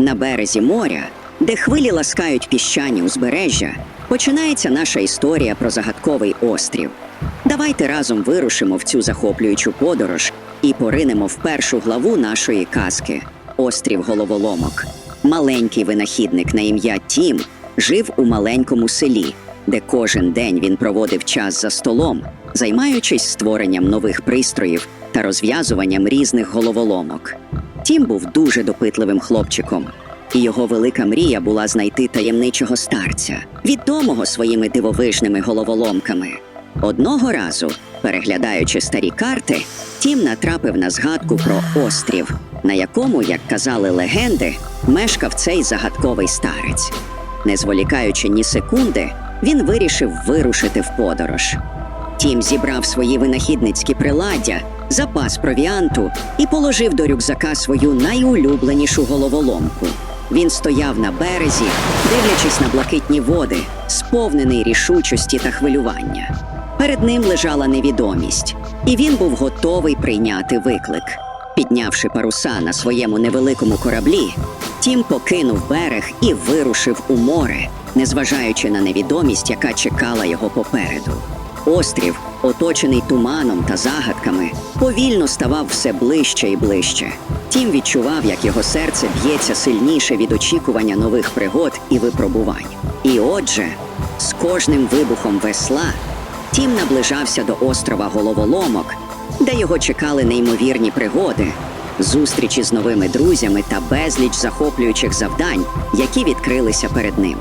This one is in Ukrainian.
На березі моря, де хвилі ласкають піщані узбережжя, починається наша історія про загадковий острів. Давайте разом вирушимо в цю захоплюючу подорож і поринемо в першу главу нашої казки Острів Головоломок. Маленький винахідник на ім'я Тім жив у маленькому селі, де кожен день він проводив час за столом, займаючись створенням нових пристроїв та розв'язуванням різних головоломок. Тім був дуже допитливим хлопчиком, і його велика мрія була знайти таємничого старця, відомого своїми дивовижними головоломками. Одного разу, переглядаючи старі карти, Тім натрапив на згадку про острів, на якому, як казали легенди, мешкав цей загадковий старець. Не зволікаючи ні секунди, він вирішив вирушити в подорож. Тім зібрав свої винахідницькі приладдя, запас провіанту і положив до рюкзака свою найулюбленішу головоломку. Він стояв на березі, дивлячись на блакитні води, сповнений рішучості та хвилювання. Перед ним лежала невідомість, і він був готовий прийняти виклик. Піднявши паруса на своєму невеликому кораблі, Тім покинув берег і вирушив у море, незважаючи на невідомість, яка чекала його попереду. Острів, оточений туманом та загадками, повільно ставав все ближче і ближче. Тім відчував, як його серце б'ється сильніше від очікування нових пригод і випробувань. І отже, з кожним вибухом весла Тім наближався до острова Головоломок, де його чекали неймовірні пригоди, зустрічі з новими друзями та безліч захоплюючих завдань, які відкрилися перед ним.